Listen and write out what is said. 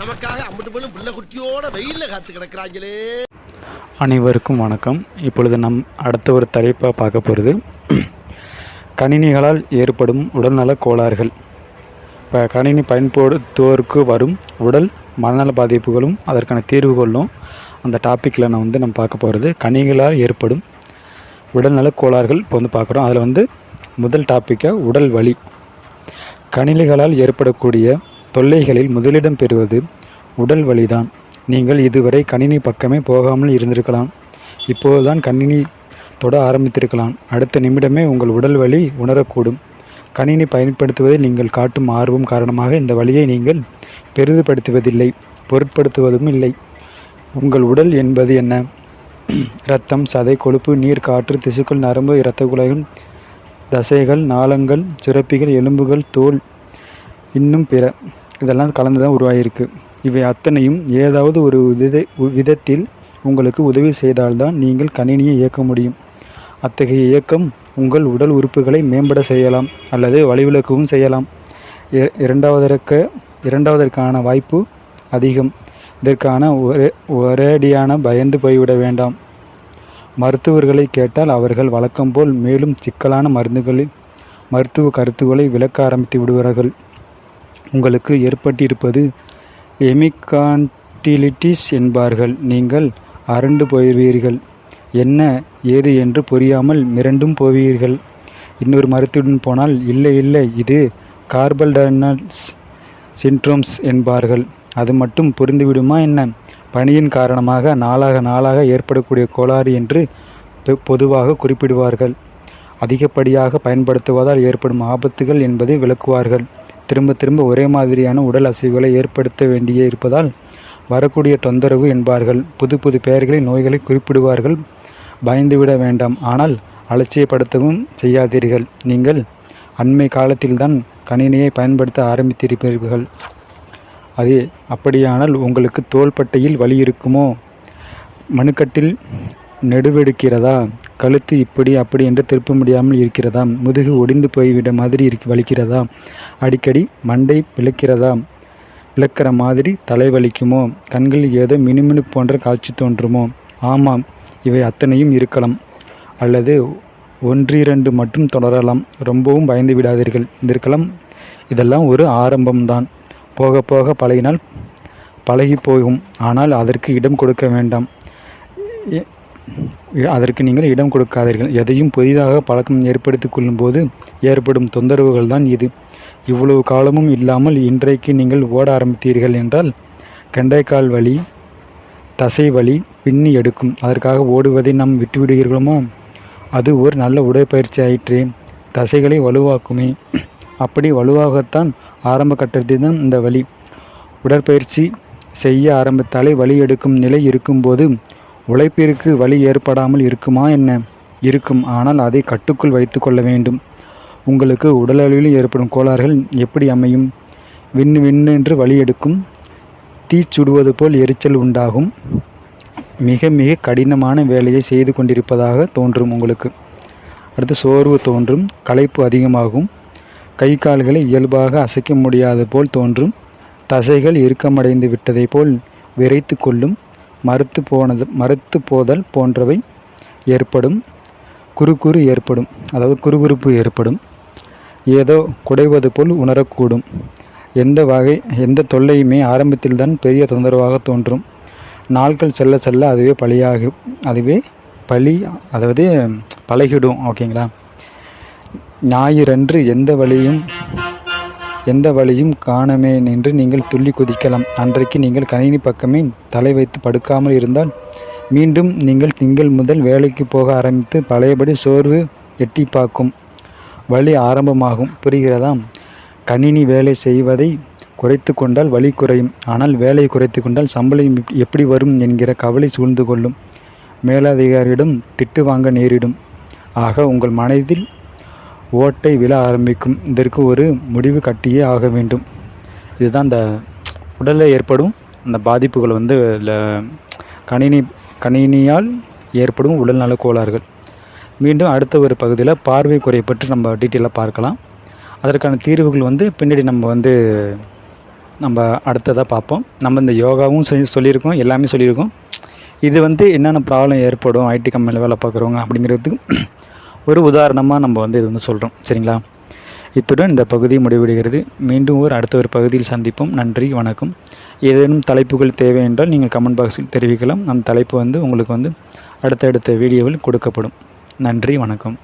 நமக்காக அம்பட்டு புள்ள குட்டியோட காத்து கிடக்குறாங்களே. அனைவருக்கும் வணக்கம். இப்பொழுது நம் அடுத்த ஒரு தலைப்பாக பார்க்க போகிறது கணினிகளால் ஏற்படும் உடல்நல கோளாறுகள். இப்போ கணினி பயன்படுத்துவோருக்கு வரும் உடல் மனநல பாதிப்புகளும் அதற்கான தீர்வுகளும் அந்த டாப்பிக்கில் நான் வந்து நம்ம பார்க்க போகிறது கணினிகளால் ஏற்படும் உடல்நல கோளாறுகள் இப்போ வந்து பார்க்குறோம். அதில் வந்து முதல் டாப்பிக்காக உடல் வலி. கணினிகளால் ஏற்படக்கூடிய தொல்லைகளில் முதலிடம் பெறுவது உடல் வலிதான். நீங்கள் இதுவரை கணினி பக்கமே போகாமல் இருந்திருக்கலாம். இப்போதுதான் கணினி தொட ஆரம்பித்திருக்கலாம். அடுத்த நிமிடமே உங்கள் உடல் வலி உணரக்கூடும். கணினி பயன்படுத்துவதை நீங்கள் காட்டும் ஆர்வம் காரணமாக இந்த வழியை நீங்கள் பெரிதுபடுத்துவதில்லை பொருட்படுத்துவதும் இல்லை. உங்கள் உடல் என்பது என்ன? இரத்தம் சதை கொழுப்பு நீர் காற்று திசுக்கள் நரம்பு இரத்த குழாய்கள் தசைகள் நாளங்கள் சுரப்பிகள் எலும்புகள் தோல் இன்னும் பிற இதெல்லாம் கலந்து தான் உருவாகியிருக்கு இவை அத்தனையும் ஏதாவது ஒரு வித விதத்தில் உங்களுக்கு உதவி செய்தால்தான் நீங்கள் கணினியை இயக்க முடியும். அத்தகைய இயக்கம் உங்கள் உடல் உறுப்புகளை மேம்பட செய்யலாம் அல்லது வழிவிலக்கவும் செய்யலாம். இர- இரண்டாவதற்க இரண்டாவதற்கான வாய்ப்பு அதிகம். இதற்கான ஒரே ஒரேடியான பயந்து போய்விட வேண்டாம். மருத்துவர்களை கேட்டால் அவர்கள் வழக்கம் போல் மேலும் சிக்கலான மருந்துகளில் மருத்துவ கருத்துக்களை விளக்க ஆரம்பித்து விடுவார்கள். உங்களுக்கு ஏற்பட்டிருப்பது எமிகான்டிலிட்டிஸ் என்பார்கள். நீங்கள் அரண்டு போவீர்கள் என்ன ஏது என்று புரியாமல் மிரண்டும் போவீர்கள். இன்னொரு மருத்துவன் போனால் இல்லை இல்லை இது கார்பல்டனல்ஸ் சின்ட்ரோம்ஸ் என்பார்கள். அது மட்டும் புரிந்துவிடுமா என்ன? பணியின் காரணமாக நாளாக நாளாக ஏற்படக்கூடிய கோளாறு என்று பொதுவாக குறிப்பிடுவார்கள். அதிகப்படியாக பயன்படுத்துவதால் ஏற்படும் ஆபத்துகள் என்பதை விளக்குவார்கள். திரும்ப திரும்ப ஒரே மாதிரியான உடல் அசைவுகளை ஏற்படுத்த வேண்டியே இருப்பதால் வரக்கூடிய தொந்தரவு என்பார்கள். புது புது பெயர்களை நோய்களை குறிப்பிடுவார்கள். பயந்துவிட வேண்டாம். ஆனால் அலட்சியப்படுத்தவும் செய்யாதீர்கள். நீங்கள் அண்மை காலத்தில்தான் கணினியை பயன்படுத்த ஆரம்பித்திருப்பீர்கள். அது அப்படியானால் உங்களுக்கு தோள்பட்டையில் வலி இருக்குமோ? மணுக்கட்டில் நெடுவெடுக்கிறதா? கழுத்து இப்படி அப்படி என்று திருப்ப முடியாமல் இருக்கிறதா? முதுகு ஒடிந்து போய்விட மாதிரி இருக்கு வலிக்கிறதா? அடிக்கடி மண்டை விளக்கிறதா விளக்கிற மாதிரி தலை வலிக்குமோ? கண்களில் ஏதோ மினுமினு போன்ற காட்சி தோன்றுமோ? ஆமாம் இவை அத்தனையும் இருக்கலாம். அல்லது ஒன்றிரண்டு மட்டும் தொடரலாம். ரொம்பவும் பயந்து விடாதீர்கள். இதற்கெல்லாம் இதெல்லாம் ஒரு ஆரம்பம்தான். போக போக பழகினால் பழகி போகும். ஆனால் அதற்கு இடம் கொடுக்க வேண்டாம். அதற்கு நீங்கள் இடம் கொடுக்காதீர்கள். எதையும் புதிதாக பழக்கம் ஏற்படுத்திக் கொள்ளும்போது ஏற்படும் தொந்தரவுகள் தான் இது. இவ்வளவு காலமும் இல்லாமல் இன்றைக்கு நீங்கள் ஓட ஆரம்பித்தீர்கள் என்றால் கெண்டைக்கால் வலி தசை வலி பின்னி எடுக்கும். அதற்காக ஓடுவதை நாம் விட்டுவிடுகிறோமா? அது ஒரு நல்ல உடற்பயிற்சி ஆயிற்றே தசைகளை வலுவாக்குமே. அப்படி வலுவாகத்தான் ஆரம்ப கட்டத்தில் தான் இந்த வலி. உடற்பயிற்சி செய்ய ஆரம்பித்தாலே வலி எடுக்கும் நிலை இருக்கும்போது உழைப்பிற்கு வலி ஏற்படாமல் இருக்குமா என்ன? இருக்கும். ஆனால் அதை கட்டுக்குள் வைத்து கொள்ள வேண்டும். உங்களுக்கு உடலளவில் ஏற்படும் கோளாறுகள் எப்படி அமையும்? விண்ணு விண்ணென்று வலி எடுக்கும். தீச்சுடுவது போல் எரிச்சல் உண்டாகும். மிக மிக கடினமான வேலையை செய்து கொண்டிருப்பதாக தோன்றும் உங்களுக்கு. அடுத்து சோர்வு தோன்றும். களைப்பு அதிகமாகும். கை கால்களை இயல்பாக அசைக்க முடியாது போல் தோன்றும். தசைகள் இறுக்கமடைந்து விட்டதை போல் விரைத்து கொள்ளும். மறுத்து போனது மறுத்து போதல் போன்றவை ஏற்படும். குறுகுறு ஏற்படும். அதாவது குறுகுறுப்பு ஏற்படும். ஏதோ குடைவது போல் உணரக்கூடும். எந்த வகை எந்த தொல்லையுமே ஆரம்பத்தில்தான் பெரிய தொந்தரவாக தோன்றும். நாட்கள் செல்ல செல்ல அதுவே பழியாகும் அதுவே பழி அதாவது பழகிடும். ஓகேங்களா? ஞாயிறன்று எந்த வழியும் எந்த வழியும் காணமே என்று நீங்கள் துள்ளி குதிக்கலாம். அன்றைக்கு நீங்கள் கணினி பக்கமே தலை வைத்து படுக்காமல் இருந்தால் மீண்டும் நீங்கள் திங்கள் முதல் வேலைக்கு போக ஆரம்பித்து பழையபடி சோர்வு எட்டி பார்க்கும் வலி ஆரம்பமாகும். புரிகிறதா? கணினி வேலை செய்வதை குறைத்து கொண்டால் வலி குறையும். ஆனால் வேலையை குறைத்து கொண்டால் சம்பளம் எப்படி வரும் என்கிற கவலை சூழ்ந்து கொள்ளும். மேலதிகாரியிடம் திட்டு வாங்க நேரிடும். ஆக உங்கள் மனதில் ஓட்டை விழ ஆரம்பிக்கும். இதற்கு ஒரு முடிவு கட்டியே ஆக வேண்டும். இதுதான் அந்த உடலில் ஏற்படும் அந்த பாதிப்புகள் வந்து கணினி கணினியால் ஏற்படும் உடல்நல கோளாறுகள். மீண்டும் அடுத்த ஒரு பகுதியில் பார்வை குறை பற்றி நம்ம டீட்டெயிலாக பார்க்கலாம். அதற்கான தீர்வுகள் வந்து பின்னாடி நம்ம வந்து நம்ம அடுத்ததாக பார்ப்போம். நம்ம இந்த யோகாவும் சொல்லியிருக்கோம் எல்லாமே சொல்லியிருக்கோம். இது வந்து என்னென்ன ப்ராப்ளம் ஏற்படும் ஐடி கம்பெனியில் வேலை பார்க்குறவங்க அப்படிங்கிறதுக்கு ஒரு உதாரணமாக நம்ம வந்து இது வந்து சொல்கிறோம் சரிங்களா? இத்துடன் இந்த பகுதி முடிவடைகிறது. மீண்டும் ஒரு அடுத்த ஒரு பகுதியில் சந்திப்போம். நன்றி வணக்கம். ஏதேனும் தலைப்புகள் தேவை என்றால் நீங்கள் கமெண்ட் பாக்ஸில் தெரிவிக்கலாம். அந்த தலைப்பு வந்து உங்களுக்கு வந்து அடுத்தடுத்த வீடியோவில் கொடுக்கப்படும். நன்றி வணக்கம்.